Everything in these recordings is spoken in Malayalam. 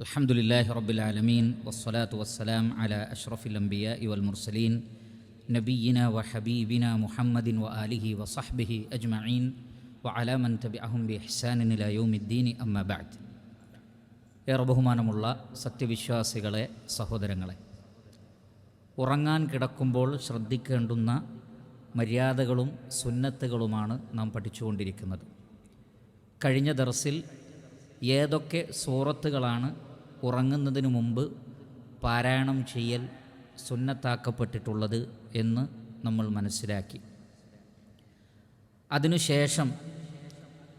الحمد لله رب العالمين والصلاة والسلام على أشرف الأنبياء والمرسلين نبينا وحبيبنا محمد وآله وصحبه أجمعين وعلى من تبعهم بإحسان إلى يوم الدين أما بعد ഏറെ ബഹുമാനമുള്ള സത്യവിശ്വാസികളെ സഹോദരങ്ങളെ ഉറങ്ങാൻ കിടക്കുമ്പോൾ ശ്രദ്ധിക്കേണ്ടുന്ന മര്യാദകളും സുന്നത്തുകളുമാണ് നാം പഠിച്ചുകൊണ്ടിരിക്കുന്നത് കഴിഞ്ഞ ദർസിൽ ഏതൊക്കെ സൂറത്തുകളാണ് ഉറങ്ങുന്നതിന് മുമ്പ് പാരായണം ചെയ്യൽ സുന്നത്താക്കപ്പെട്ടിട്ടുള്ളത് എന്ന് നമ്മൾ മനസ്സിലാക്കി. അതിനുശേഷം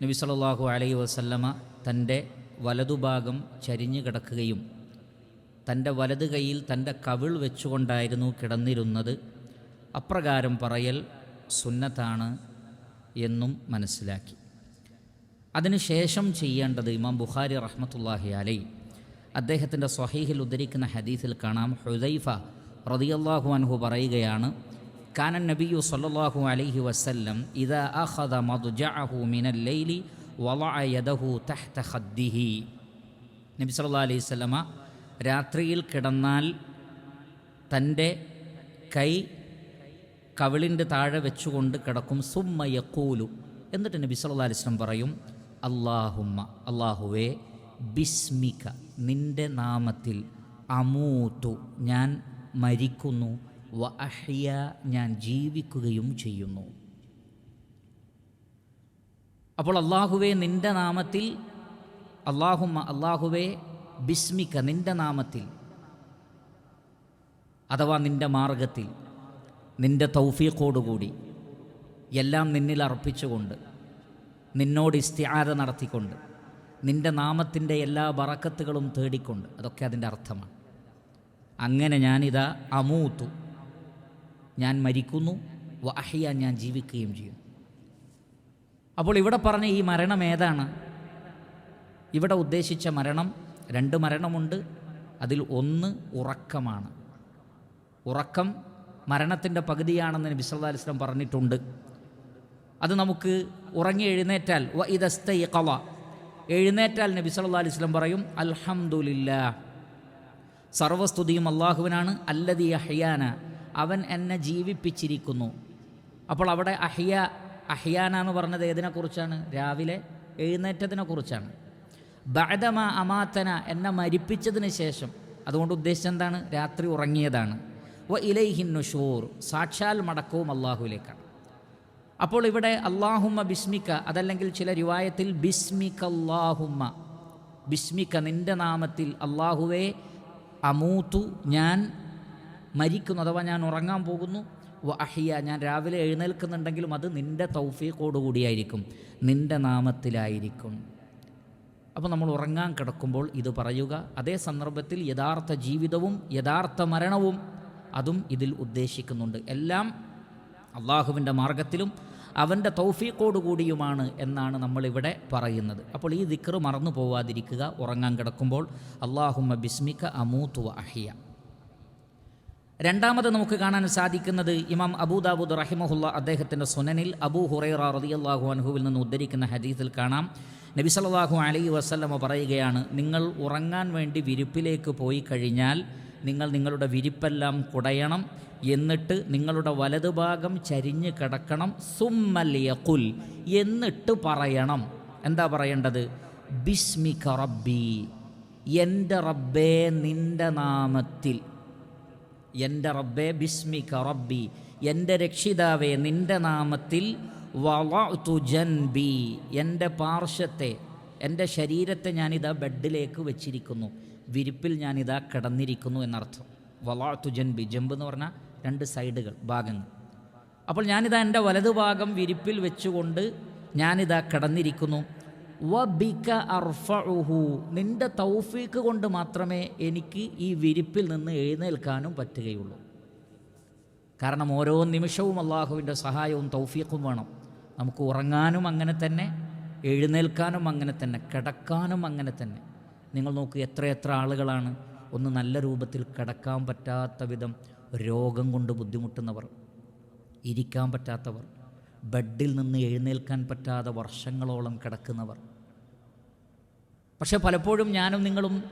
നബി സല്ലല്ലാഹു അലൈഹി വസല്ലമ തന്റെ വലതുഭാഗം ചരിഞ്ഞു കിടക്കുകയും തന്റെ വലതു കൈയിൽ തന്റെ കവിൾ വെച്ചുകൊണ്ടായിരുന്നു കിടന്നിരുന്നത്. അപ്രകാരം പറയൽ സുന്നത്താണ് എന്നും മനസ്സിലാക്കി. അതിനുശേഷം ചെയ്യേണ്ടത് ഇമാം ബുഖാരി റഹ്മത്തുല്ലാഹി അലൈ അദ്ദേഹത്തിന്റെ സ്വഹീഹിൽ ഉദ്ധരിക്കുന്ന ഹദീസിൽ കാണാം. ഹുദൈഫ റതിയല്ലാഹു അൻഹു പറയുകയാണ് കാനൻ നബിയു സല്ലല്ലാഹു അലൈഹി വസല്ലം ഇദാ അഖദ മദ്ജഅഹു മിനൽ ലൈലി വളഅ യദഹു തഹ്ത ഖദ്ദിഹി. നബി സല്ലാ അലൈഹി വസല്ലമ രാത്രിയിൽ കിടന്നാൽ തന്റെ കൈ കവിളിന്റെ താഴെ വെച്ചുകൊണ്ട് കിടക്കും. സുമ്മ യക്കൂലു എന്നിട്ട് നബി സല്ലാ അലൈഹി വസല്ലം പറയും അള്ളാഹുമ്മ അള്ളാഹുവേ ബിസ്മിക. നിന്റെ നാമത്തിൽ അമൂത്തു ഞാൻ മരിക്കുന്നു വ അഹ്യ ഞാൻ ജീവിക്കുകയും ചെയ്യുന്നു. അപ്പോൾ അള്ളാഹുവേ നിന്റെ നാമത്തിൽ അള്ളാഹുമ്മ അള്ളാഹുവേ ബിസ്മിക്ക നിന്റെ നാമത്തിൽ അഥവാ നിന്റെ മാർഗത്തിൽ നിന്റെ തൗഫീഖോടുകൂടി എല്ലാം നിന്നിൽ അർപ്പിച്ചുകൊണ്ട് നിന്നോട് ഇസ്തിയാര നടത്തിക്കൊണ്ട് നിന്റെ നാമത്തിന്റെ എല്ലാ ബറക്കത്തുകളും തേടിക്കൊണ്ട്. അതൊക്കെ അതിന്റെ അർത്ഥമാണ്. അങ്ങനെ ഞാനിതാ അമൂത്തു. ഞാൻ മരിക്കുന്നു. വഹിയ ഞാൻ ജീവിക്കുകയും ചെയ്യും. അപ്പോൾ ഇവിടെ പറഞ്ഞ ഈ മരണം ഏതാണ്? ഇവിടെ ഉദ്ദേശിച്ച മരണം രണ്ട് മരണമുണ്ട്. അതിൽ ഒന്ന് ഉറക്കമാണ്. ഉറക്കം മരണത്തിന്റെ പകുതിയാണെന്ന് നബി പറഞ്ഞിട്ടുണ്ട്. അത് നമുക്ക് ഉറങ്ങി എഴുന്നേറ്റാൽ വ ഇതസ്ത എഴുന്നേറ്റാൽ നബി സല്ലല്ലാഹു അലൈഹി വസല്ലം പറയും അൽഹംദുലില്ലാ സർവസ്തുതിയും അള്ളാഹുവിനാണ്. അല്ലതി അഹ്യാന. അവൻ എന്നെ ജീവിപ്പിച്ചിരിക്കുന്നു. അപ്പോൾ അവിടെ അഹ്യ അഹ്യാന എന്ന് പറഞ്ഞത് ഏതിനെക്കുറിച്ചാണ്? രാവിലെ എഴുന്നേറ്റതിനെ കുറിച്ചാണ് ബഅദമ അമാത്തന എന്നെ മരിപ്പിച്ചതിന് ശേഷം. അതുകൊണ്ട് ഉദ്ദേശിച്ചത് എന്താണ്? രാത്രി ഉറങ്ങിയതാണ്. വ ഇലൈഹിൻ സാക്ഷാൽ മടക്കവും അള്ളാഹുവിലേക്കാണ്. അപ്പോൾ ഇവിടെ അള്ളാഹുമ്മ ബിസ്മിക്ക അതല്ലെങ്കിൽ ചില രൂപായത്തിൽ ബിസ്മിക്ക ബിസ്മിക്ക നിന്റെ നാമത്തിൽ അള്ളാഹുവേ അമൂത്തു ഞാൻ മരിക്കുന്നു അഥവാ ഞാൻ ഉറങ്ങാൻ പോകുന്നു. അഹിയ ഞാൻ രാവിലെ എഴുന്നേൽക്കുന്നുണ്ടെങ്കിലും അത് നിന്റെ തൗഫീഖോടുകൂടിയായിരിക്കും നിന്റെ നാമത്തിലായിരിക്കും. അപ്പോൾ നമ്മൾ ഉറങ്ങാൻ കിടക്കുമ്പോൾ ഇത് പറയുക അതേ സന്ദർഭത്തിൽ യഥാർത്ഥ ജീവിതവും യഥാർത്ഥ മരണവും അതും ഇതിൽ ഉദ്ദേശിക്കുന്നുണ്ട്. എല്ലാം അള്ളാഹുവിന്റെ മാർഗത്തിലും അവന്റെ തൗഫീഖോടുകൂടിയുമാണ് എന്നാണ് നമ്മളിവിടെ പറയുന്നത്. അപ്പോൾ ഈ ദിക്ർ മറന്നു പോവാതിരിക്കുക ഉറങ്ങാൻ കിടക്കുമ്പോൾ അള്ളാഹുമ്മ ബിസ്മിക്ക അമൂത്തു അഹിയ. രണ്ടാമത് നമുക്ക് കാണാൻ സാധിക്കുന്നത് ഇമാം അബൂദാബുദ് റഹിമഹുല്ല അദ്ദേഹത്തിന്റെ സുനനിൽ അബൂ ഹുറൈറ റളിയല്ലാഹു അൻഹുവിൽ നിന്ന് ഉദ്ധരിക്കുന്ന ഹദീസിൽ കാണാം. നബി സല്ലല്ലാഹു അലൈ വസ്ലമ പറയുകയാണ് നിങ്ങൾ ഉറങ്ങാൻ വേണ്ടി വിരിപ്പിലേക്ക് പോയി കഴിഞ്ഞാൽ നിങ്ങൾ നിങ്ങളുടെ വിരിപ്പെല്ലാം കുടയണം. എന്നിട്ട് നിങ്ങളുടെ വലതുഭാഗം ചരിഞ്ഞ് കിടക്കണം. സുമ്മലിയക്കുൽ എന്നിട്ട് പറയണം. എന്താ പറയേണ്ടത്? ബിസ്മിക റബ്ബി. എന്റെ റബ്ബേ നിന്റെ നാമത്തിൽ. എന്റെ റബ്ബേ ബിസ്മിക റബ്ബി. എന്റെ രക്ഷിതാവേ നിന്റെ നാമത്തിൽ. വളതു ജൻബി. എന്റെ പാർശ്വത്തെ എന്റെ ശരീരത്തെ ഞാനിതാ ബെഡിലേക്ക് വെച്ചിരിക്കുന്നു. വിരിപ്പിൽ ഞാനിതാ കിടന്നിരിക്കുന്നു എന്നർത്ഥം. വലാത്തു ജൻബി ജമ്പ് എന്ന് പറഞ്ഞാൽ രണ്ട് സൈഡുകൾ ഭാഗങ്ങൾ. അപ്പോൾ ഞാനിതാ എന്റെ വലതുഭാഗം വിരിപ്പിൽ വെച്ചുകൊണ്ട് ഞാനിതാ കിടന്നിരിക്കുന്നു. വബിക അർഫഉഹു നിന്റെ തൗഫീക്ക് കൊണ്ട് മാത്രമേ എനിക്ക് ഈ വിരിപ്പിൽ നിന്ന് എഴുന്നേൽക്കാനും പറ്റുകയുള്ളൂ. കാരണം ഓരോ നിമിഷവും അള്ളാഹുവിന്റെ സഹായവും തൗഫീഖും വേണം. നമുക്ക് ഉറങ്ങാനും അങ്ങനെ തന്നെ എഴുന്നേൽക്കാനും അങ്ങനെ തന്നെ കിടക്കാനും അങ്ങനെ തന്നെ. നിങ്ങൾ നോക്കൂ എത്രയെത്ര ആളുകളാണ് ഒന്ന് നല്ല രൂപത്തിൽ കിടക്കാൻ പറ്റാത്ത വിധം രോഗം കൊണ്ട് ബുദ്ധിമുട്ടുന്നവർ ഇരിക്കാൻ പറ്റാത്തവർ ബെഡിൽ നിന്ന് എഴുന്നേൽക്കാൻ പറ്റാതെ വർഷങ്ങളോളം കിടക്കുന്നവർ. പക്ഷേ പലപ്പോഴും ഞാനും നിങ്ങളും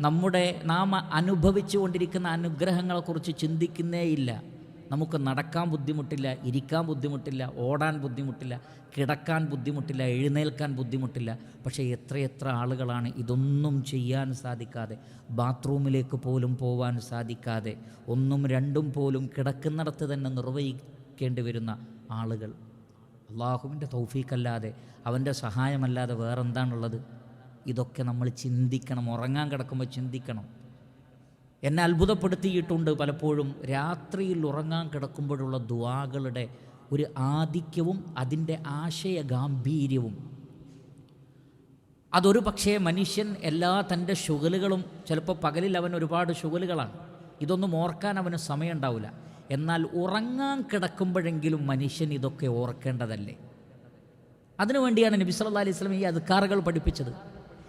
നമ്മുടെ നാം അനുഭവിച്ചു കൊണ്ടിരിക്കുന്ന അനുഗ്രഹങ്ങളെക്കുറിച്ച് ചിന്തിക്കുന്നേയില്ല. നമുക്ക് നടക്കാൻ ബുദ്ധിമുട്ടില്ല ഇരിക്കാൻ ബുദ്ധിമുട്ടില്ല ഓടാൻ ബുദ്ധിമുട്ടില്ല കിടക്കാൻ ബുദ്ധിമുട്ടില്ല എഴുന്നേൽക്കാൻ ബുദ്ധിമുട്ടില്ല. പക്ഷേ എത്രയെത്ര ആളുകളാണ് ഇതൊന്നും ചെയ്യാൻ സാധിക്കാതെ ബാത്റൂമിലേക്ക് പോലും പോവാൻ സാധിക്കാതെ ഒന്നും രണ്ടും പോലും കിടക്കുന്നിടത്ത് തന്നെ നിർവഹിക്കേണ്ടി വരുന്ന ആളുകൾ. അള്ളാഹുവിന്റെ തൗഫീഖല്ലാതെ അവന്റെ സഹായമല്ലാതെ വേറെന്താണുള്ളത്? ഇതൊക്കെ നമ്മൾ ചിന്തിക്കണം ഉറങ്ങാൻ കിടക്കുമ്പോൾ ചിന്തിക്കണം. എന്നെ അത്ഭുതപ്പെടുത്തിയിട്ടുണ്ട് പലപ്പോഴും. രാത്രിയിൽ ഉറങ്ങാൻ കിടക്കുമ്പോഴുള്ള ദുവാകളുടെ ഒരു ആധിക്യവും അതിന്റെ ആശയ ഗാംഭീര്യവും അതൊരു പക്ഷേ മനുഷ്യൻ എല്ലാ തന്റെ ഷുഗലുകളും ചിലപ്പോൾ പകലിൽ അവൻ ഒരുപാട് ഷുഗലുകളാണ് ഇതൊന്നും ഓർക്കാൻ അവന് സമയമുണ്ടാവില്ല. എന്നാൽ ഉറങ്ങാൻ കിടക്കുമ്പോഴെങ്കിലും മനുഷ്യൻ ഇതൊക്കെ ഓർക്കേണ്ടതല്ലേ? അതിനുവേണ്ടിയാണ് നബി സല്ലല്ലാഹു അലൈഹി സ്വലം ഈ അധികാറുകൾ പഠിപ്പിച്ചത്.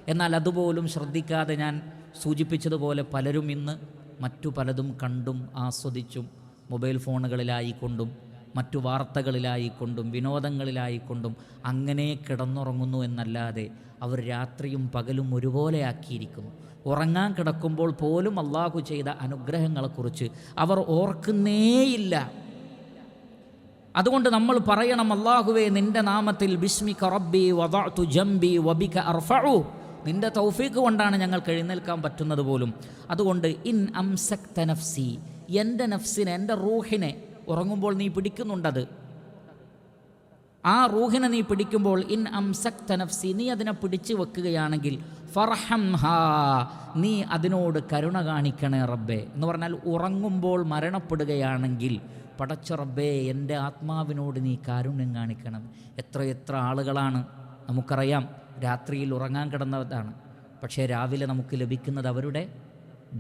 എന്നാൽ അതുപോലും ശ്രദ്ധിക്കാതെ ഞാൻ സൂചിപ്പിച്ചതുപോലെ പലരും ഇന്ന് മറ്റു പലതും കണ്ടും ആസ്വദിച്ചും മൊബൈൽ ഫോണുകളിലായിക്കൊണ്ടും മറ്റു വാർത്തകളിലായിക്കൊണ്ടും വിനോദങ്ങളിലായിക്കൊണ്ടും അങ്ങനെ കിടന്നുറങ്ങുന്നു എന്നല്ലാതെ അവർ രാത്രിയും പകലും ഒരുപോലെ ആക്കിയിരിക്കുന്നു. ഉറങ്ങാൻ കിടക്കുമ്പോൾ പോലും അള്ളാഹു ചെയ്ത അനുഗ്രഹങ്ങളെക്കുറിച്ച് അവർ ഓർക്കുന്നേയില്ല. അതുകൊണ്ട് നമ്മൾ പറയണം അള്ളാഹുവേ നിന്റെ നാമത്തിൽ ബിസ്മി കറബി വബിക അർഫഉ നിന്റെ തൗഫീക്ക് കൊണ്ടാണ് ഞങ്ങൾക്ക് എഴുന്നേൽക്കാൻ പറ്റുന്നത് പോലും. അതുകൊണ്ട് ഇൻ അംസക്ത നഫ്സി എന്റെ നഫ്സിനെ എന്റെ റൂഹിനെ ഉറങ്ങുമ്പോൾ നീ പിടിക്കുന്നുണ്ടത്. ആ റൂഹിനെ നീ പിടിക്കുമ്പോൾ ഇൻ അംസക്ത നഫ്സി നീ അതിനെ പിടിച്ചു വെക്കുകയാണെങ്കിൽ ഫർഹം ഹാ നീ അതിനോട് കരുണ കാണിക്കണേ റബ്ബേ. എന്ന് പറഞ്ഞാൽ ഉറങ്ങുമ്പോൾ മരണപ്പെടുകയാണെങ്കിൽ പടച്ച റബ്ബേ എന്റെ ആത്മാവിനോട് നീ കാരുണ്യം കാണിക്കണം. എത്ര എത്ര ആളുകളാണ് നമുക്കറിയാം രാത്രിയിൽ ഉറങ്ങാൻ കിടന്നതാണ് പക്ഷേ രാവിലെ നമുക്ക് ലഭിക്കുന്നത് അവരുടെ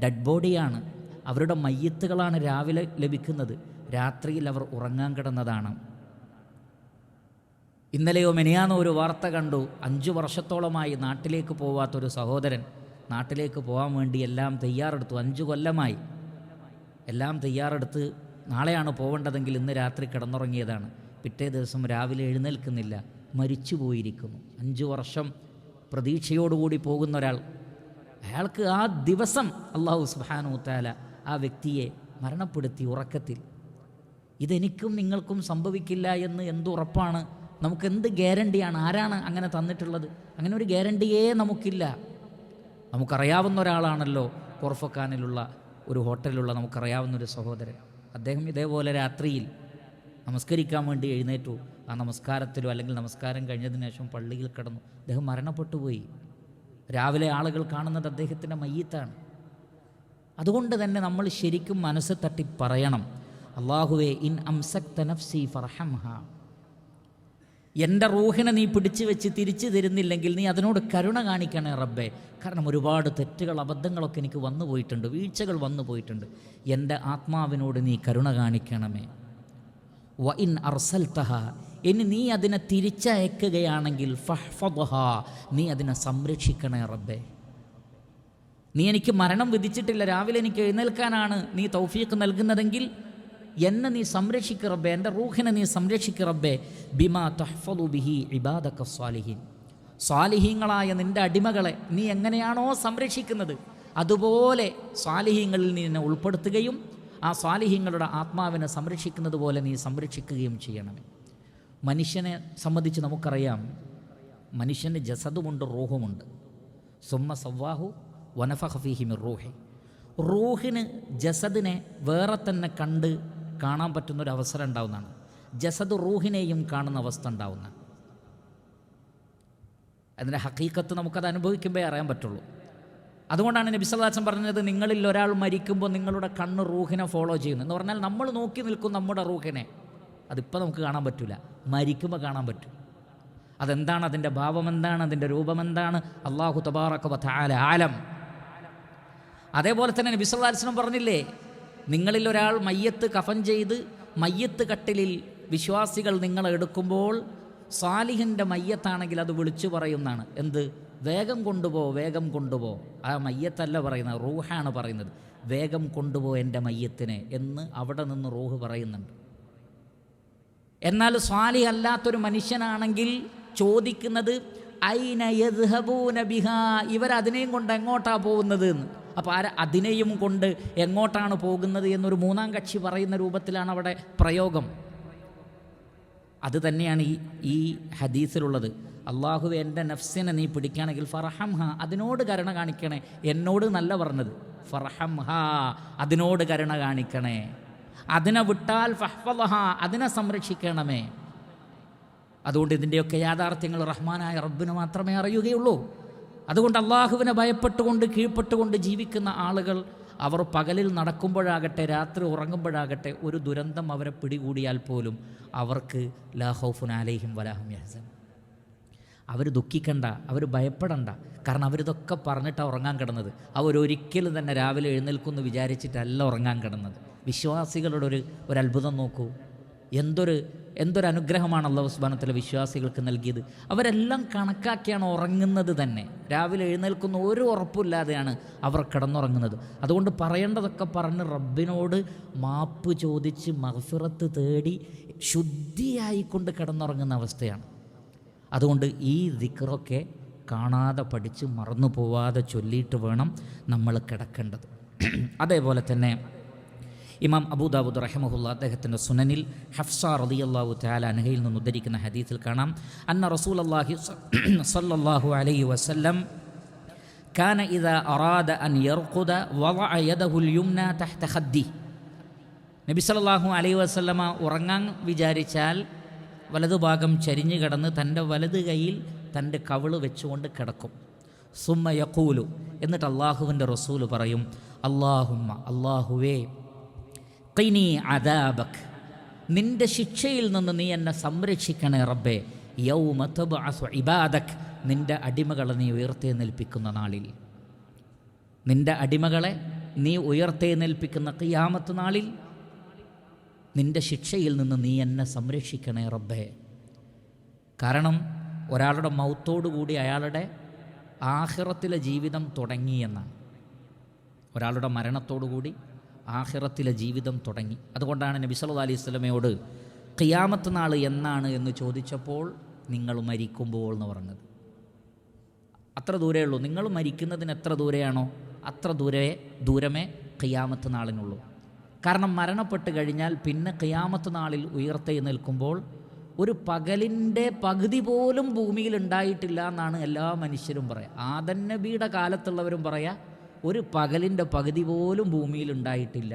ഡെഡ് ബോഡിയാണ്. അവരുടെ മയ്യത്തുകളാണ് രാവിലെ ലഭിക്കുന്നത്. രാത്രിയിൽ അവർ ഉറങ്ങാൻ കിടന്നതാണ്. ഇന്നലെയോ മെനിയാന്നോ ഒരു വാർത്ത കണ്ടു. അഞ്ചു വർഷത്തോളമായി നാട്ടിലേക്ക് പോവാത്തൊരു സഹോദരൻ നാട്ടിലേക്ക് പോകാൻ വേണ്ടി എല്ലാം തയ്യാറെടുത്തു. അഞ്ചു കൊല്ലമായി. എല്ലാം തയ്യാറെടുത്ത് നാളെയാണ് പോവേണ്ടതെങ്കിൽ ഇന്ന് രാത്രി കിടന്നുറങ്ങിയതാണ്. പിറ്റേ ദിവസം രാവിലെ എഴുന്നേൽക്കുന്നില്ല. മരിച്ചു പോയിരിക്കുന്നു അഞ്ച് വർഷം പ്രതീക്ഷയോടുകൂടി പോകുന്ന ഒരാൾ അയാൾക്ക് ആ ദിവസം അള്ളാഹു താല ആ വ്യക്തിയെ മരണപ്പെടുത്തി ഉറക്കത്തിൽ. ഇതെനിക്കും നിങ്ങൾക്കും സംഭവിക്കില്ല എന്ന് എന്തുറപ്പാണ്? നമുക്ക് എന്ത് ഗ്യാരണ്ടിയാണ്? ആരാണ് അങ്ങനെ തന്നിട്ടുള്ളത്? അങ്ങനെ ഒരു ഗ്യാരണ്ടിയേ നമുക്കില്ല. നമുക്കറിയാവുന്ന ഒരാളാണല്ലോ കോർഫക്കാനിലുള്ള ഒരു ഹോട്ടലിലുള്ള നമുക്കറിയാവുന്ന ഒരു സഹോദരൻ. അദ്ദേഹം ഇതേപോലെ രാത്രിയിൽ നമസ്കരിക്കാൻ വേണ്ടി എഴുന്നേറ്റു. ആ നമസ്കാരത്തിലോ അല്ലെങ്കിൽ നമസ്കാരം കഴിഞ്ഞതിന് ശേഷം പള്ളിയിൽ കിടന്നു. അദ്ദേഹം മരണപ്പെട്ടു പോയി രാവിലെ ആളുകൾ കാണുന്നത് അദ്ദേഹത്തിന്റെ മയ്യത്താണ്. അതുകൊണ്ട് തന്നെ നമ്മൾ ശരിക്കും മനസ്സ് തട്ടി പറയണം. അള്ളാഹുവേ ഇൻ അംസക്ത നഫ്സി ഫർഹംഹ. എന്റെ റൂഹിനെ നീ പിടിച്ചു വെച്ച് തിരിച്ചു തരുന്നില്ലെങ്കിൽ നീ അതിനോട് കരുണ കാണിക്കണേ റബ്ബേ. കാരണം ഒരുപാട് തെറ്റുകൾ അബദ്ധങ്ങളൊക്കെ എനിക്ക് വന്നു പോയിട്ടുണ്ട് വീഴ്ചകൾ വന്നു പോയിട്ടുണ്ട്. എന്റെ ആത്മാവിനോട് നീ കരുണ കാണിക്കണമേ. വ ഇൻ അർസൽത്തഹ ഇനി നീ അതിനെ തിരിച്ചയക്കുകയാണെങ്കിൽ ഫഹ്ഫദഹ നീ അതിനെ സംരക്ഷിക്കണേ റബ്ബേ. നീ എനിക്ക് മരണം വിധിച്ചിട്ടില്ല രാവിലെ എനിക്ക് എഴുന്നേൽക്കാനാണ് നീ തൗഫീഖ് നൽകുന്നതെങ്കിൽ എന്നെ നീ സംരക്ഷിക്ക് റബ്ബേ എന്റെ റൂഹിനെ നീ സംരക്ഷിക്ക് റബ്ബേ. ബിമാ തഹ്ഫദു ബിഹി ഇബാദക സ്വാലിഹീൻ. സ്വാലിഹീങ്ങളായ നിന്റെ അടിമകളെ നീ എങ്ങനെയാണോ സംരക്ഷിക്കുന്നത് അതുപോലെ സ്വാലിഹീങ്ങളിൽ നീ എന്നെ ഉൾപ്പെടുത്തുകയും ആ സ്വാലിഹീങ്ങളുടെ ആത്മാവിനെ സംരക്ഷിക്കുന്നത് പോലെ നീ സംരക്ഷിക്കുകയും ചെയ്യണമേ. മനുഷ്യനെ സംബന്ധിച്ച് നമുക്കറിയാം മനുഷ്യന് ജസദുമുണ്ട് റൂഹുമുണ്ട്. സുമ്മ സവ്വാഹു വനഫഹഫീഹിമി റൂഹി. റൂഹിന് ജസദിനെ വേറെ തന്നെ കണ്ട് കാണാൻ പറ്റുന്നൊരു അവസരം ഉണ്ടാവുന്നതാണ്. ജസദ് റൂഹിനെയും കാണുന്ന അവസ്ഥ ഉണ്ടാവുന്ന അതിന്റെ ഹക്കീക്കത്ത് നമുക്കത് അനുഭവിക്കുമ്പോഴേ അറിയാൻ പറ്റുള്ളൂ. അതുകൊണ്ടാണ് നബിസല്ലാസം പറഞ്ഞത് നിങ്ങളിൽ ഒരാൾ മരിക്കുമ്പോൾ നിങ്ങളുടെ കണ്ണ് റൂഹിനെ ഫോളോ ചെയ്യുന്നു. എന്ന് പറഞ്ഞാൽ നമ്മൾ നോക്കി നിൽക്കും നമ്മുടെ റൂഹിനെ. അതിപ്പോൾ നമുക്ക് കാണാൻ പറ്റില്ല മരിക്കുമ്പോൾ കാണാൻ പറ്റും. അതെന്താണ് അതിന്റെ ഭാവം എന്താണ്? അതിന്റെ രൂപം എന്താണ്? അള്ളാഹു തബാറക്ക വല ആലം. അതേപോലെ തന്നെ നബിസ്വല്ലാസ്ലം പറഞ്ഞില്ലേ നിങ്ങളിൽ ഒരാൾ മയ്യത്ത് കഫൻ ചെയ്ത് മയ്യത്ത് കട്ടിലിൽ വിശ്വാസികൾ നിങ്ങളെ എടുക്കുമ്പോൾ സാലിഹിന്റെ മയ്യത്താണെങ്കിൽ അത് വിളിച്ചു പറയുന്നതാണ്. എന്ത്? വേഗം കൊണ്ടുപോ വേഗം കൊണ്ടുപോ. ആ മയ്യത്തല്ല പറയുന്നത് റൂഹാണ് പറയുന്നത്. വേഗം കൊണ്ടുപോ എന്റെ മയ്യത്തിനെ എന്ന് അവിടെ നിന്ന് റൂഹ് പറയുന്നുണ്ട്. എന്നാൽ സ്വാലി അല്ലാത്തൊരു മനുഷ്യനാണെങ്കിൽ ചോദിക്കുന്നത് ഐന യദ്ഹബൂന ബിഹാ? ഇവരതിനെയും കൊണ്ട് എങ്ങോട്ടാണ് പോകുന്നത് എന്ന്. അപ്പോൾ ആര അതിനെയും കൊണ്ട് എങ്ങോട്ടാണ് പോകുന്നത് എന്നൊരു മൂന്നാം കക്ഷി പറയുന്ന രൂപത്തിലാണ് അവിടെ പ്രയോഗം. അത് തന്നെയാണ് ഈ ഈ ഹദീസിലുള്ളത്. അള്ളാഹു എന്റെ നഫ്സിനെ നീ പിടിക്കുകയാണെങ്കിൽ ഫറഹം ഹ അതിനോട് കരുണ കാണിക്കണേ. എന്നോട് നല്ല പറഞ്ഞത് ഫറഹം ഹാ അതിനോട് കരുണ കാണിക്കണേ. അതിനെ വിട്ടാൽ ഫഹ്ഫലഹ അതിനെ സംരക്ഷിക്കണമേ. അതുകൊണ്ട് ഇതിന്റെയൊക്കെ യാഥാർത്ഥ്യങ്ങൾ റഹ്മാനായ റബ്ബിന് മാത്രമേ അറിയുകയുള്ളൂ. അതുകൊണ്ട് അള്ളാഹുവിനെ ഭയപ്പെട്ടുകൊണ്ട് കീഴ്പ്പെട്ടുകൊണ്ട് ജീവിക്കുന്ന ആളുകൾ അവർ പകലിൽ നടക്കുമ്പോഴാകട്ടെ രാത്രി ഉറങ്ങുമ്പോഴാകട്ടെ ഒരു ദുരന്തം അവരെ പിടികൂടിയാൽ പോലും അവർക്ക് ലാഹൌഫുൻ അലൈഹിം വലാഹും യഹസൻ. അവർ ദുഃഖിക്കണ്ട അവർ ഭയപ്പെടണ്ട. കാരണം അവരിതൊക്കെ പറഞ്ഞിട്ടാണ് ഉറങ്ങാൻ കിടന്നത്. അവരൊരിക്കലും തന്നെ രാവിലെ എഴുന്നേൽക്കുമെന്ന് വിചാരിച്ചിട്ടല്ല ഉറങ്ങാൻ കിടന്നത്. വിശ്വാസികളുടെ ഒരു ഒരു അത്ഭുതം നോക്കൂ. എന്തൊരു എന്തൊരു അനുഗ്രഹമാണ് അള്ളാഹു സുബാനത്തിലെ വിശ്വാസികൾക്ക് നൽകിയത്. അവരെല്ലാം കണക്കാക്കിയാണ് ഉറങ്ങുന്നത് തന്നെ. രാവിലെ എഴുന്നേൽക്കുന്ന ഒരു ഉറപ്പില്ലാതെയാണ് അവർ കിടന്നുറങ്ങുന്നത്. അതുകൊണ്ട് പറയേണ്ടതൊക്കെ പറഞ്ഞ് റബ്ബിനോട് മാപ്പ് ചോദിച്ച് മഹഫിറത്ത് തേടി ശുദ്ധിയായിക്കൊണ്ട് കിടന്നുറങ്ങുന്ന അവസ്ഥയാണ്. അതുകൊണ്ട് ഈ ദിക്റൊക്കെ കാണാതെ പഠിച്ച് മറന്നു പോവാതെ ചൊല്ലിയിട്ട് വേണം നമ്മൾ കിടക്കേണ്ടത് അതേപോലെ തന്നെ ഇമാം അബൂദാബുദ് റഹമഹുല്ല അദ്ദേഹത്തിൻ്റെ സുനനിൽ ഹഫ്സ റളിയല്ലാഹു തആല അൻഹയിൽ നിന്ന് ഉദ്ധരിക്കുന്ന ഹദീസിൽ കാണാം അന്ന റസൂൽ അള്ളാഹി സല്ലല്ലാഹു അലൈഹി വസല്ലം كان إذا أراد أن يرقد وضع يده اليمنى تحت خده നബി സല്ലല്ലാഹു അലൈഹി വസല്ലമ ഉറങ്ങാൻ വിചാരിച്ചാൽ വലതുഭാഗം ചരിഞ്ഞു കിടന്ന് തന്റെ വലത് കൈയിൽ തന്റെ കവിൾ വെച്ചുകൊണ്ട് കിടക്കും. സുമ്മ യക്കൂലു എന്നിട്ട് അള്ളാഹുവിന്റെ റസൂൽ പറയും അള്ളാഹുമ്മ അള്ളാഹുവേ കൈനി അദാബക്. നിന്റെ ശിക്ഷയിൽ നിന്ന് നീ എന്നെ സംരക്ഷിക്കണേ റബ്ബേ. യൗമ തബ്അസു ഇബാദക്. നിന്റെ അടിമകളെ നീ ഉയർത്തെഴുന്നേൽപ്പിക്കുന്ന നാളിൽ. നിന്റെ അടിമകളെ നീ ഉയർത്തെഴുന്നേൽപ്പിക്കുന്ന ഖിയാമത്ത് നാളിൽ നിന്റെ ശിക്ഷയിൽ നിന്ന് നീ എന്നെ സംരക്ഷിക്കണേ റബ്ബേ. കാരണം ഒരാളുടെ മൗത്തോടുകൂടി അയാളുടെ ആഹിറത്തിലെ ജീവിതം തുടങ്ങിയെന്നാണ് ഒരാളുടെ മരണത്തോടുകൂടി ആഹിറത്തിലെ ജീവിതം തുടങ്ങി. അതുകൊണ്ടാണ് നബി സല്ലു അലൈഹി സ്വലമയോട് ഖിയാമത്ത് നാൾ എന്നാണ് എന്ന് ചോദിച്ചപ്പോൾ നിങ്ങൾ മരിക്കുമ്പോൾ എന്ന് പറഞ്ഞത്. അത്ര ദൂരേ ഉള്ളൂ. നിങ്ങൾ മരിക്കുന്നതിന് എത്ര ദൂരെയാണോ അത്ര ദൂരേ ദൂരമേ ഖിയാമത്ത് നാളിനുള്ളൂ. കാരണം മരണപ്പെട്ട് കഴിഞ്ഞാൽ പിന്നെ ഖിയാമത്ത് നാളിൽ ഉയർത്തെഴുന്നേൽക്കുമ്പോൾ നിൽക്കുമ്പോൾ ഒരു പകലിന്റെ പകുതി പോലും ഭൂമിയിൽ ഉണ്ടായിട്ടില്ല എന്നാണ് എല്ലാ മനുഷ്യരും പറയുക ആദൻ നബിയുടെ കാലത്തുള്ളവരും പറയാ ഒരു പകലിന്റെ പകുതി പോലും ഭൂമിയിൽ ഉണ്ടായിട്ടില്ല.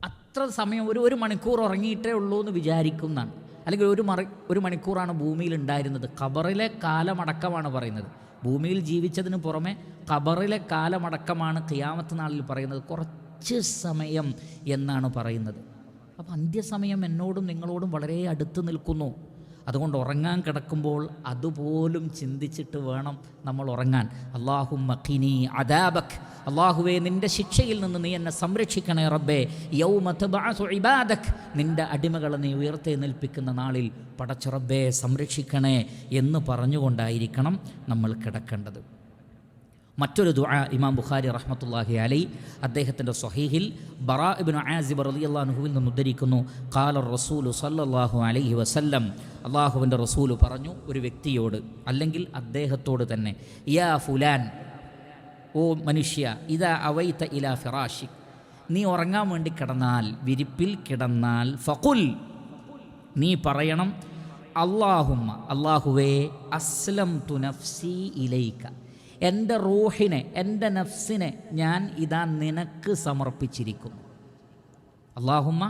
അത്ര സമയം ഒരു ഒരു മണിക്കൂർ ഉറങ്ങിയിട്ടേ ഉള്ളൂ എന്ന് വിചാരിക്കുന്നതാണ്. അല്ലെങ്കിൽ ഒരു മറി ഒരു മണിക്കൂറാണ് ഭൂമിയിൽ ഉണ്ടായിരുന്നത്. ഖബറിലെ കാലമടക്കമാണ് പറയുന്നത്. ഭൂമിയിൽ ജീവിച്ചതിന് പുറമെ ഖബറിലെ കാലമടക്കമാണ് ഖിയാമത്ത് നാളിൽ പറയുന്നത്. കുറച്ച് സമയം എന്നാണ് പറയുന്നത്. അപ്പോൾ അന്ത്യസമയം എന്നോടും നിങ്ങളോടും വളരെ അടുത്ത് നിൽക്കുന്നു. അതുകൊണ്ട് ഉറങ്ങാൻ കിടക്കുമ്പോൾ അതുപോലും ചിന്തിച്ചിട്ട് വേണം നമ്മൾ ഉറങ്ങാൻ. അള്ളാഹു മഖിനി അദാബക്. അള്ളാഹുവെ നിന്റെ ശിക്ഷയിൽ നിന്ന് നീ എന്നെ സംരക്ഷിക്കണേ റബ്ബേ. ഇബാദക്. നിന്റെ അടിമകളെ നീ ഉയർത്തെ നിൽപ്പിക്കുന്ന നാളിൽ പടച്ചുറബ്ബേ സംരക്ഷിക്കണേ എന്ന് പറഞ്ഞുകൊണ്ടായിരിക്കണം നമ്മൾ കിടക്കേണ്ടത്. മറ്റൊരു ദുആ ഇമാം ബുഖാരി റഹ്മത്തുള്ളാഹി അലൈ അദ്ദേഹത്തിന്റെ സ്വഹീഹിൽ ബറാ ഇബിൻ ആസിബ് അൻഹുവിൽ നിന്ന് ഉദ്ധരിക്കുന്നു. ഖാല റസൂലു സല്ലല്ലാഹു അലൈഹി വസല്ലം. അള്ളാഹുവിന്റെ റസൂൽ പറഞ്ഞു ഒരു വ്യക്തിയോട് അല്ലെങ്കിൽ അദ്ദേഹത്തോട് തന്നെ യാ ഫുലാൻ ഓ മനുഷ്യ ഇതാ അവൈത ഇലാ ഫിറാഷിക്. നീ ഉറങ്ങാൻ വേണ്ടി കിടന്നാൽ വിരിപ്പിൽ കിടന്നാൽ ഫഖുൽ നീ പറയണം അള്ളാഹുമ്മ അള്ളാഹുവേ അസ്ലം തുനഫ്സി ഇലൈക്ക എന്റെ റൂഹിനെ എന്റെ നഫ്സിനെ ഞാൻ ഇതാ നിനക്ക് സമർപ്പിച്ചിരിക്കുന്നു. അള്ളാഹുമ്മ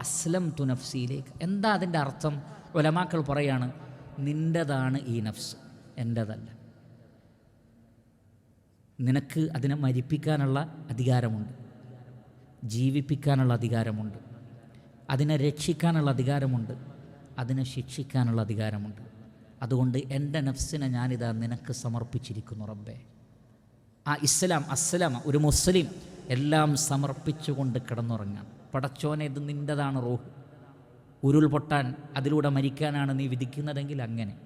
അസ്ലം തു നഫ്സിയിലേക്ക് എന്താ അതിന്റെ അർത്ഥം? ഒലമാക്കൾ പറയാണ് നിന്റെതാണ് ഈ നഫ്സ് എന്റെതല്ല. നിനക്ക് അതിനെ മരിപ്പിക്കാനുള്ള അധികാരമുണ്ട് ജീവിപ്പിക്കാനുള്ള അധികാരമുണ്ട് അതിനെ രക്ഷിക്കാനുള്ള അധികാരമുണ്ട് അതിനെ ശിക്ഷിക്കാനുള്ള അധികാരമുണ്ട്. അതുകൊണ്ട് എന്റെ നഫ്സിനെ ഞാനിതാ നിനക്ക് സമർപ്പിച്ചിരിക്കുന്നു റബ്ബേ. ആ ഇസ്ലാം അസ്സലാം ഒരു മുസ്ലിം എല്ലാം സമർപ്പിച്ചുകൊണ്ട് കിടന്നുറങ്ങാം. പടച്ചോനെ ഇത് നിന്റെതാണ് റോഹ്. ഉരുൾപൊട്ടാൻ അതിലൂടെ മരിക്കാനാണ് നീ വിധിക്കുന്നതെങ്കിൽ അങ്ങനെ.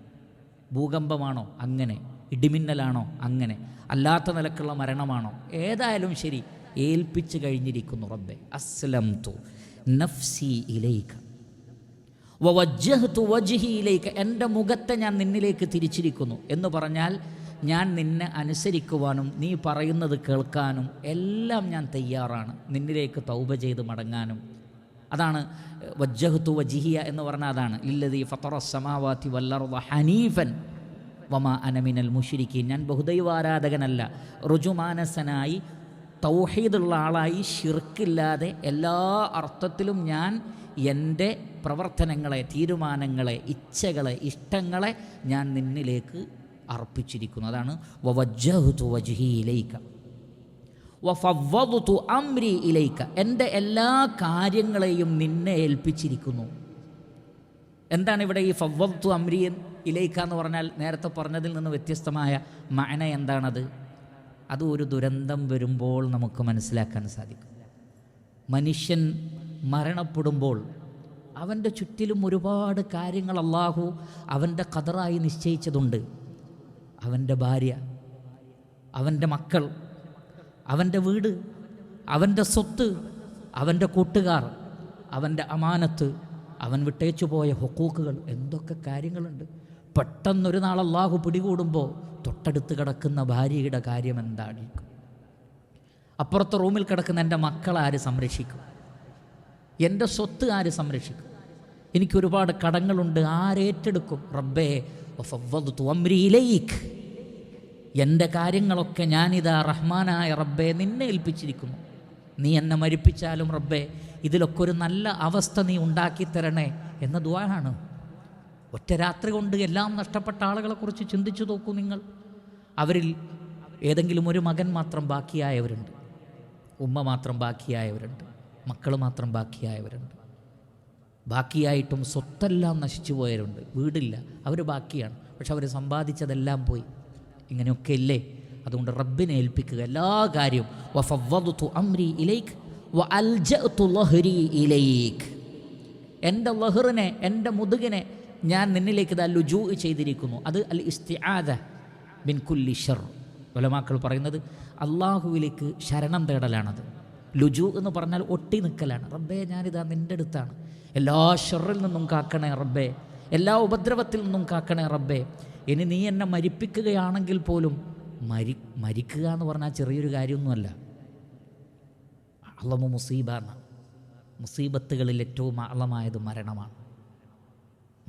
ഭൂകമ്പമാണോ? അങ്ങനെ. ഇടിമിന്നലാണോ? അങ്ങനെ. അല്ലാത്ത നിലക്കുള്ള മരണമാണോ? ഏതായാലും ശരി ഏൽപ്പിച്ചു കഴിഞ്ഞിരിക്കുന്നു റബ്ബെ. അസ്ലം തു നഫ്സി ഇലൈക. വവജ്ജഹ്തു എന്റെ മുഖത്തെ ഞാൻ നിന്നിലേക്ക് തിരിച്ചിരിക്കുന്നു. എന്ന് പറഞ്ഞാൽ ഞാൻ നിന്നെ അനുസരിക്കുവാനും നീ പറയുന്നത് കേൾക്കാനും എല്ലാം ഞാൻ തയ്യാറാണ്. നിന്നിലേക്ക് തൗബ ചെയ്ത് മടങ്ങാനും. അതാണ് വജ്ജഹത്തു വജിഹിയ എന്ന് പറഞ്ഞാൽ അതാണ്. ഇല്ലതി ഫത്തറ സമാവാത്തി വല്ലർവ ഹനീഫൻ വമ അനമിനൽ മുഷിരിക്കി ഞാൻ ബഹുദൈവാരാധകനല്ല റുജുമാനസനായി തൗഹീദുള്ള ആളായി ഷിർക്കില്ലാതെ എല്ലാ അർത്ഥത്തിലും ഞാൻ എന്റെ പ്രവർത്തനങ്ങളെ തീരുമാനങ്ങളെ ഇച്ഛകളെ ഇഷ്ടങ്ങളെ ഞാൻ നിന്നിലേക്ക് അർപ്പിച്ചിരിക്കുന്നു. അതാണ് അംരി എന്റെ എല്ലാ കാര്യങ്ങളെയും നിന്നെ ഏൽപ്പിച്ചിരിക്കുന്നു. എന്താണ് ഇവിടെ ഈ ഫവ്വത്തു അംരി ഇലൈക്ക എന്ന് പറഞ്ഞാൽ നേരത്തെ പറഞ്ഞതിൽ നിന്ന് വ്യത്യസ്തമായ മഅന എന്താണത്? അത് ഒരു ദുരന്തം വരുമ്പോൾ നമുക്ക് മനസ്സിലാക്കാൻ സാധിക്കും. മനുഷ്യൻ മരണപ്പെടുമ്പോൾ അവന്റെ ചുറ്റിലും ഒരുപാട് കാര്യങ്ങൾ അള്ളാഹു അവന്റെ കതറായി നിശ്ചയിച്ചതുണ്ട്. അവന്റെ ഭാര്യ അവന്റെ മക്കൾ അവന്റെ വീട് അവന്റെ സ്വത്ത് അവന്റെ കൂട്ടുകാർ അവന്റെ അമാനത്ത് അവൻ വിട്ടേച്ചു പോയ ഹൊക്കൂക്കുകൾ എന്തൊക്കെ കാര്യങ്ങളുണ്ട്. പെട്ടെന്നൊരു നാൾ അള്ളാഹു പിടികൂടുമ്പോൾ തൊട്ടടുത്ത് കിടക്കുന്ന ഭാര്യയുടെ കാര്യം എന്തായിരിക്കും അപ്പുറത്തെ റൂമിൽ കിടക്കുന്ന എന്റെ മക്കളെ ആര് സംരക്ഷിക്കും? എന്റെ സ്വത്ത് ആര് സംരക്ഷിക്കും? എനിക്ക് ഒരുപാട് കടങ്ങളുണ്ട് ആരേറ്റെടുക്കും? റബ്ബേ ഇലൈക്ക് എന്റെ കാര്യങ്ങളൊക്കെ ഞാനിതാ റഹ്മാനായ റബ്ബെ നിന്നെ ഏൽപ്പിച്ചിരിക്കുന്നു. നീ എന്നെ മരിപ്പിച്ചാലും റബ്ബെ ഇതിലൊക്കെ ഒരു നല്ല അവസ്ഥ നീ ഉണ്ടാക്കി തരണേ എന്ന ദ്വാരാണ് ഒറ്റ രാത്രി കൊണ്ട് എല്ലാം നഷ്ടപ്പെട്ട ആളുകളെക്കുറിച്ച് ചിന്തിച്ചു നോക്കൂ നിങ്ങൾ. അവരിൽ ഏതെങ്കിലും ഒരു മകൻ മാത്രം ബാക്കിയായവരുണ്ട്. ഉമ്മ മാത്രം ബാക്കിയായവരുണ്ട്. മക്കൾ മാത്രം ബാക്കിയായവരുണ്ട്. ബാക്കിയായിട്ടും സ്വത്തെല്ലാം നശിച്ചു പോയവരുണ്ട്. വീടില്ല. അവർ ബാക്കിയാണ്. പക്ഷെ അവർ സമ്പാദിച്ചതെല്ലാം പോയി. ഇങ്ങനെയൊക്കെ ഇല്ലേ? അതുകൊണ്ട് റബ്ബിനെ ഏൽപ്പിക്കുക. എല്ലാ കാര്യവും. വഫവ്വദ്തു അംരി ഇലൈക്ക് വ അൽജഅ്തു ലഹരി ഇലൈക്ക് എന്റെ ലഹറിനെ എന്റെ മുതുകിനെ ഞാൻ നിന്നിലേക്ക് ഇത് ലുജു ചെയ്തിരിക്കുന്നു. അത് അൽ ഇസ്തിആദ ബിൻ കുല്ലി ഷർ. ഒലമാക്കൾ പറയുന്നത് അള്ളാഹുവിലേക്ക് ശരണം തേടലാണത്. ലുജു എന്ന് പറഞ്ഞാൽ ഒട്ടി നിൽക്കലാണ് റബ്ബേ ഞാനിതാ നിന്റെ അടുത്താണ്. എല്ലാ ഷെറിൽ നിന്നും കാക്കണേ റബ്ബേ. എല്ലാ ഉപദ്രവത്തിൽ നിന്നും കാക്കണേ റബ്ബേ. ഇനി നീ എന്നെ മരിപ്പിക്കുകയാണെങ്കിൽ പോലും മരി മരിക്കുക എന്ന് പറഞ്ഞാൽ ചെറിയൊരു കാര്യമൊന്നുമല്ല. അള്ളമു എന്ന മുസീബത്തുകളിൽ ഏറ്റവും അള്ളമായത് മരണമാണ്.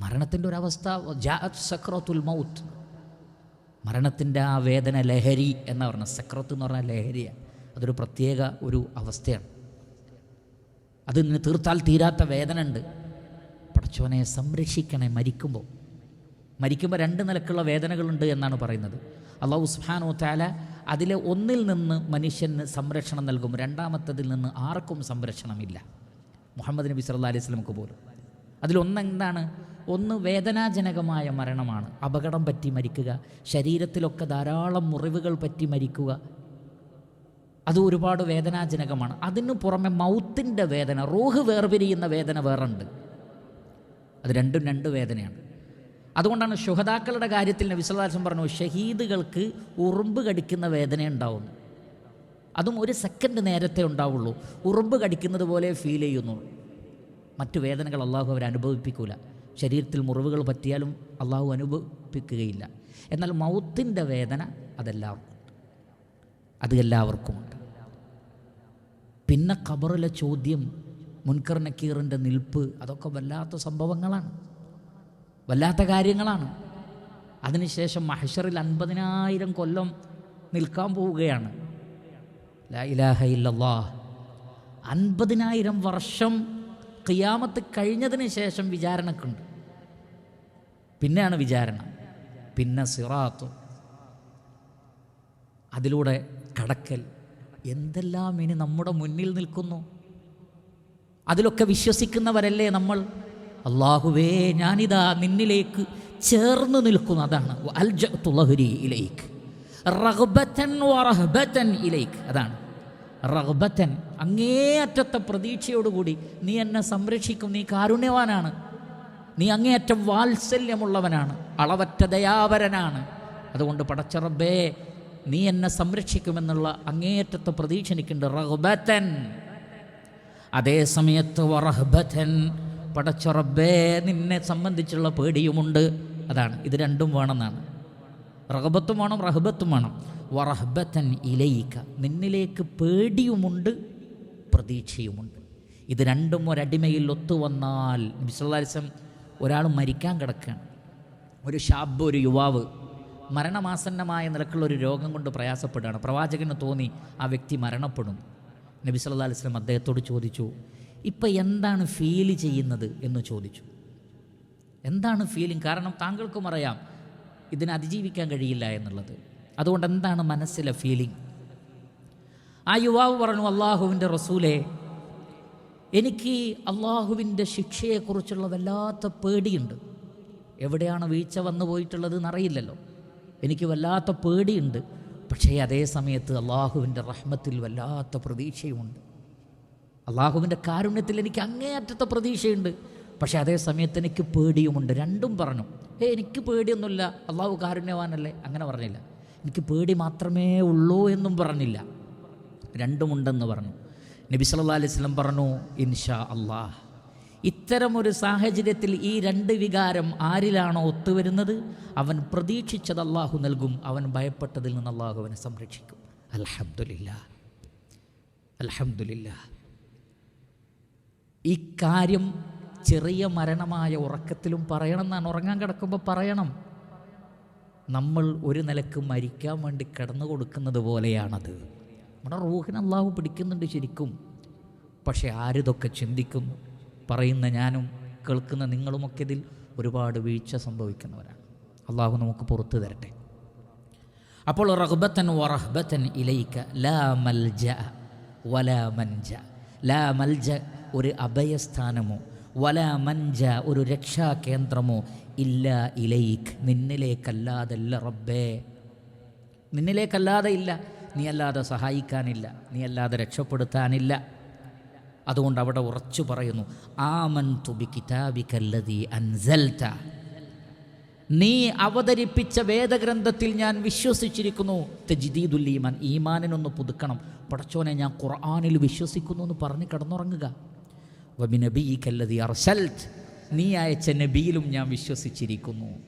മരണത്തിന്റെ ഒരവസ്ഥ ജാഅത്ത് സക്രത്തുൽ മൗത്ത്. മരണത്തിന്റെ ആ വേദന ലഹരി എന്ന് പറഞ്ഞ സക്രത്ത് എന്ന് പറഞ്ഞാൽ ലഹരിയാണ് അതൊരു പ്രത്യേക ഒരു അവസ്ഥയാണ്. അത് നിന്ന് തീർത്താൽ തീരാത്ത വേദന ഉണ്ട്. പടച്ചോനെ സംരക്ഷിക്കണേ മരിക്കുമ്പോൾ മരിക്കുമ്പോൾ രണ്ട് നിലക്കുള്ള വേദനകളുണ്ട് എന്നാണ് പറയുന്നത്. അള്ളാഹു സുബ്ഹാനഹു താല അതിലെ ഒന്നിൽ നിന്ന് മനുഷ്യന് സംരക്ഷണം നൽകും. രണ്ടാമത്തതിൽ നിന്ന് ആർക്കും സംരക്ഷണമില്ല. മുഹമ്മദ് നബി സല്ലാ അലൈഹി സ്വലമുക്ക് പോലും. അതിലൊന്നെന്താണ്? ഒന്ന് വേദനാജനകമായ മരണമാണ്. അപകടം പറ്റി മരിക്കുക. ശരീരത്തിലൊക്കെ ധാരാളം മുറിവുകൾ പറ്റി മരിക്കുക. അത് ഒരുപാട് വേദനാജനകമാണ്. അതിനു പുറമെ മൗത്തിന്റെ വേദന റൂഹ് വേർപിരിയുന്ന വേദന വേറുണ്ട്. അത് രണ്ടും രണ്ട് വേദനയാണ്. അതുകൊണ്ടാണ് ശുഹതാക്കളുടെ കാര്യത്തിൽ നബിസ്വലാസം പറഞ്ഞു ഷഹീദുകൾക്ക് ഉറുമ്പ് കടിക്കുന്ന വേദന ഉണ്ടാവുന്നു. അതും ഒരു സെക്കൻഡ് നേരത്തെ ഉണ്ടാവുള്ളൂ. ഉറുമ്പ് കടിക്കുന്നത് പോലെ ഫീൽ ചെയ്യുന്നുള്ളൂ മറ്റു വേദനകൾ അള്ളാഹു അവർ അനുഭവിപ്പിക്കൂല. ശരീരത്തിൽ മുറിവുകൾ പറ്റിയാലും അള്ളാഹു അനുഭവിപ്പിക്കുകയില്ല. എന്നാൽ മൗത്തിന്റെ വേദന അതെല്ലാവർക്കും അത് എല്ലാവർക്കുമുണ്ട് പിന്നെ ഖബറിലെ ചോദ്യം മുൻകർ നക്കീറിന്റെ നിൽപ്പ് അതൊക്കെ വല്ലാത്ത സംഭവങ്ങളാണ്. വല്ലാത്ത കാര്യങ്ങളാണ്. അതിനുശേഷം മഹഷറിൽ അൻപതിനായിരം കൊല്ലം നിൽക്കാൻ പോവുകയാണ്. ലാ ഇലാഹ ഇല്ലല്ലാ അൻപതിനായിരം വർഷം ഖിയാമത്ത് കഴിഞ്ഞതിന് ശേഷം വിചാരണക്കുണ്ട്. പിന്നെയാണ് വിചാരണ. പിന്നെ സിറാത്ത്. അതിലൂടെ കടക്കൽ. എന്തെല്ലാം ഇനി നമ്മുടെ മുന്നിൽ നിൽക്കുന്നു? അതിലൊക്കെ വിശ്വസിക്കുന്നവരല്ലേ നമ്മൾ? അള്ളാഹുവേ ഞാനിതാ നിന്നിലേക്ക് ചേർന്ന് നിൽക്കുന്നു. അതാണ്. റഹ്ബത്തൻ വറഹ്ബത്തൻ ഇലേക്ക്. അതാണ്. റഹ്ബത്തൻ അങ്ങേയറ്റത്തെ പ്രതീക്ഷയോടുകൂടി നീ എന്നെ സംരക്ഷിക്കും നീ കാരുണ്യവാനാണ്. നീ അങ്ങേയറ്റം വാത്സല്യമുള്ളവനാണ് അളവറ്റ ദയാവരനാണ്. അതുകൊണ്ട് പടച്ചറബേ നീ എന്നെ സംരക്ഷിക്കുമെന്നുള്ള അങ്ങേയറ്റത്തെ പ്രതീക്ഷ എനിക്കുണ്ട്. റഹ്ബത്തൻ അതേ സമയത്ത് വറഹ്ബത്തൻ പടച്ചറബേ നിന്നെ സംബന്ധിച്ചുള്ള പേടിയുമുണ്ട്. അതാണ് ഇത് രണ്ടും വേണമെന്നാണ്. റഹബത്തും വേണം റഹബത്തും വേണം. വറഹബത്തൻ ഇലയിക്ക നിന്നിലേക്ക് പേടിയുമുണ്ട് പ്രതീക്ഷയുമുണ്ട്. ഇത് രണ്ടും ഒരടിമയിൽ ഒത്തുവന്നാൽ വിശ്വലാരിസം ഒരാൾ മരിക്കാൻ കിടക്കുകയാണ്. ഒരു ഷാബ് ഒരു യുവാവ് മരണമാസന്നമായ നിലക്കുള്ള ഒരു രോഗം കൊണ്ട് പ്രയാസപ്പെടുകയാണ്. പ്രവാചകന് തോന്നി ആ വ്യക്തി മരണപ്പെടും. നബി സല്ലാ അലിസ്ലം അദ്ദേഹത്തോട് ചോദിച്ചു ഇപ്പം എന്താണ് ഫീൽ ചെയ്യുന്നത്? എന്ന് ചോദിച്ചു. എന്താണ് ഫീലിംഗ്? കാരണം താങ്കൾക്കും അറിയാം ഇതിനെ അതിജീവിക്കാൻ കഴിയില്ല എന്നുള്ളത്. അതുകൊണ്ട് എന്താണ് മനസ്സിലെ ഫീലിംഗ് ആ യുവാവ് പറഞ്ഞു അള്ളാഹുവിന്റെ റസൂലെ എനിക്ക് അള്ളാഹുവിന്റെ ശിക്ഷയെക്കുറിച്ചുള്ള വല്ലാത്ത പേടിയുണ്ട്. എവിടെയാണ് വീഴ്ച വന്നു പോയിട്ടുള്ളത് എന്നറിയില്ലല്ലോ എനിക്ക് വല്ലാത്ത പേടിയുണ്ട്. പക്ഷേ അതേ സമയത്ത് അള്ളാഹുവിന്റെ റഹ്മത്തിൽ വല്ലാത്ത പ്രതീക്ഷയുമുണ്ട്. അള്ളാഹുവിന്റെ കാരുണ്യത്തിൽ എനിക്ക് അങ്ങേയറ്റത്തെ പ്രതീക്ഷയുണ്ട്. പക്ഷേ അതേ സമയത്ത് എനിക്ക് പേടിയുമുണ്ട്. രണ്ടും പറഞ്ഞു ഏ എനിക്ക് പേടിയൊന്നുമില്ല. അള്ളാഹു കാരുണ്യവാനല്ലേ. അങ്ങനെ പറഞ്ഞില്ല. എനിക്ക് പേടി മാത്രമേ ഉള്ളൂ എന്നും പറഞ്ഞില്ല. രണ്ടുമുണ്ടെന്ന് പറഞ്ഞു. നബി സല്ലാ സ്വലം പറഞ്ഞു ഇൻഷാ അള്ളാഹ് ഇത്തരമൊരു സാഹചര്യത്തിൽ ഈ രണ്ട് വികാരം ആരിലാണോ ഒത്തുവരുന്നത്? അവൻ പ്രതീക്ഷിച്ചത് അള്ളാഹു നൽകും അവൻ ഭയപ്പെട്ടതിൽ നിന്ന് അള്ളാഹു അവനെ സംരക്ഷിക്കും. അലഹമില്ല അലഹമില്ല കാര്യം ചെറിയ മരണമായ ഉറക്കത്തിലും പറയണം എന്നാണ്. ഉറങ്ങാൻ കിടക്കുമ്പോൾ പറയണം. നമ്മൾ ഒരു നിലയ്ക്ക് മരിക്കാൻ വേണ്ടി കിടന്നു കൊടുക്കുന്നത് പോലെയാണത്. നമ്മുടെ റൂഹിന് അള്ളാഹു പിടിക്കുന്നുണ്ട് ശരിക്കും. പക്ഷേ ആരിതൊക്കെ ചിന്തിക്കുന്നു പറയുന്ന ഞാനും കേൾക്കുന്ന നിങ്ങളുമൊക്കെ ഇതിൽ ഒരുപാട് വീഴ്ച സംഭവിക്കുന്നവരാണ്. അള്ളാഹു നമുക്ക് പുറത്തു തരട്ടെ. അപ്പോൾ റഹ്ബത്തൻ വറഹ്ബത്തൻ ഇലയിക്ക ലാ മൽജ വലാ ലാ ഒരു അഭയസ്ഥാനമോ വല മഞ്ച ഒരു രക്ഷാകേന്ദ്രമോ ഇല്ല ഇലയിക് നിന്നിലേക്കല്ലാതല്ല റബ്ബേ. നിന്നിലേക്കല്ലാതെ ഇല്ല. നീ അല്ലാതെ സഹായിക്കാനില്ല. നീ അല്ലാതെ രക്ഷപ്പെടുത്താനില്ല. അതുകൊണ്ട് അവിടെ ഉറച്ചു പറയുന്നു ആമൻ തുബി കിതാബിക്കല്ലതി അൻസൽത്ത നീ അവതരിപ്പിച്ച വേദഗ്രന്ഥത്തിൽ ഞാൻ വിശ്വസിച്ചിരിക്കുന്നു തെജിദീദുൽ ഈമാൻ. ഈമാനിനൊന്ന് പുതുക്കണം. പടച്ചോനെ ഞാൻ ഖുർആാനിൽ വിശ്വസിക്കുന്നു എന്ന് പറഞ്ഞ് കിടന്നുറങ്ങുക. വബിനബീക്കല്ലതി അർസൽത്ത് നീ അയച്ച നബിയിലും ഞാൻ വിശ്വസിച്ചിരിക്കുന്നു.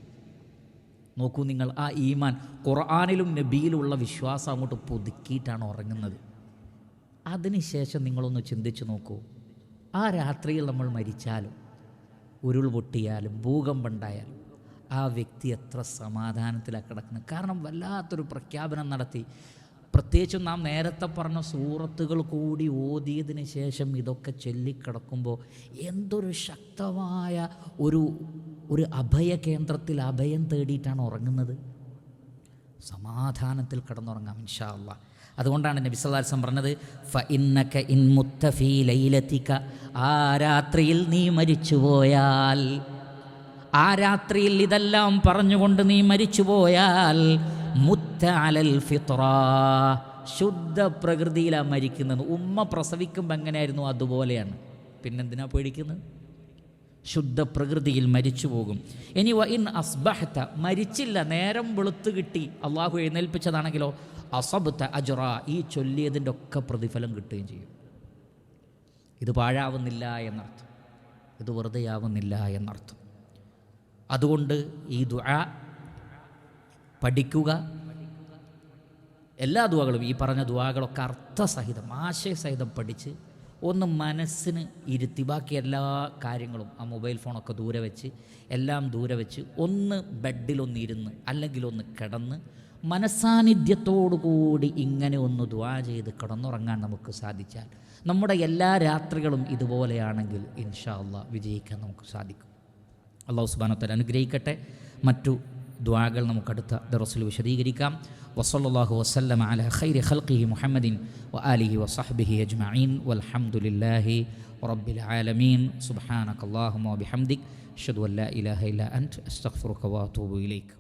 നോക്കൂ നിങ്ങൾ ആ ഈമാൻ ഖുർആാനിലും നബിയിലുമുള്ള വിശ്വാസം അങ്ങോട്ട് പുതുക്കിയിട്ടാണ് ഉറങ്ങുന്നത്. അതിനുശേഷം നിങ്ങളൊന്ന് ചിന്തിച്ചു നോക്കൂ. ആ രാത്രിയിൽ നമ്മൾ മരിച്ചാലും ഉരുൾ പൊട്ടിയാലും ഭൂകമ്പുണ്ടായാലും ആ വ്യക്തി എത്ര സമാധാനത്തിലാണ് കിടക്കുന്നത്. കാരണം വല്ലാത്തൊരു പ്രഖ്യാപനം നടത്തി പ്രത്യേകിച്ചും നാം നേരത്തെ പറഞ്ഞ സൂറത്തുകൾ കൂടി ഓതിയതിന് ശേഷം ഇതൊക്കെ ചൊല്ലിക്കിടക്കുമ്പോൾ എന്തൊരു ശക്തമായ ഒരു ഒരു അഭയ കേന്ദ്രത്തിൽ അഭയം തേടിയിട്ടാണ് ഉറങ്ങുന്നത്. സമാധാനത്തിൽ കിടന്നുറങ്ങാം ഇൻഷാ അള്ളാ അതുകൊണ്ടാണ് നബി സല്ലാസം പറഞ്ഞത് ഫ ഇന്നക്ക ഇൻ മുത്തഫി ലൈലത്തിക്ക ആ രാത്രിയിൽ നീ മരിച്ചു പോയാൽ ആ രാത്രിയിൽ ഇതെല്ലാം പറഞ്ഞുകൊണ്ട് നീ മരിച്ചുപോയാൽ മുത്ത അലൽ ഫിത്ര ശുദ്ധ പ്രകൃതിയിലാണ് മരിക്കുന്നത്. ഉമ്മ പ്രസവിക്കുമ്പോൾ എങ്ങനെയായിരുന്നു? അതുപോലെയാണ്. പിന്നെന്തിനാ പേടിക്കുന്നത്? ശുദ്ധ പ്രകൃതിയിൽ മരിച്ചു പോകും. ഇനി വ ഇൻ അസ്ബഹത്ത മരിച്ചില്ല നേരം വെളുത്ത് കിട്ടി. അള്ളാഹു എഴുന്നേൽപ്പിച്ചതാണെങ്കിലോ അസബത്ത അജുറ ഈ ചൊല്ലിയതിന്റെ ഒക്കെ പ്രതിഫലം കിട്ടുകയും ചെയ്യും. ഇത് പാഴാവുന്നില്ല എന്നർത്ഥം. ഇത് വെറുതെയാവുന്നില്ല എന്നർത്ഥം. അതുകൊണ്ട് ഈ ദുആ പഠിക്കുക. എല്ലാ ദുവാകളും ഈ പറഞ്ഞ ദുവാകളൊക്കെ അർത്ഥസഹിതം ആശയസഹിതം പഠിച്ച് ഒന്ന് മനസ്സിന് ഇരുത്തി ബാക്കി എല്ലാ കാര്യങ്ങളും ആ മൊബൈൽ ഫോണൊക്കെ ദൂരെ വെച്ച് എല്ലാം ദൂരെ വെച്ച് ഒന്ന് ബെഡിലൊന്നിരുന്ന് അല്ലെങ്കിൽ ഒന്ന് കിടന്ന് മനസ്സാന്നിധ്യത്തോടുകൂടി ഇങ്ങനെ ഒന്ന് ദ്വാ ചെയ്ത് കിടന്നുറങ്ങാൻ നമുക്ക് സാധിച്ചാൽ നമ്മുടെ എല്ലാ രാത്രികളും ഇതുപോലെയാണെങ്കിൽ ഇൻഷാ അള്ളാഹ് വിജയിക്കാൻ നമുക്ക് സാധിക്കും. അള്ളാഹു സുബാനത്തൽ അനുഗ്രഹിക്കട്ടെ. മറ്റു ദ്വാകൾ നമുക്കടുത്ത ദറസിൽ വിശദീകരിക്കാം വസല്ലാഹു വസ്ലം അല ഖൈരി ഖൽഖിഹി മുഹമ്മദിൻ വ ആലിഹി വസഹ്ബിഹി അജ്മഈൻ വൽഹംദുലില്ലാഹി റബ്ബിൽ ആലമീൻ സുബ്ഹാനക അല്ലാഹുമ്മ വബിഹംദിക് അഷ്ഹദു അൻ ലാ ഇലാഹ ഇല്ല അൻത അസ്തഗ്ഫിറുക വഅതൂബു ഇലൈക്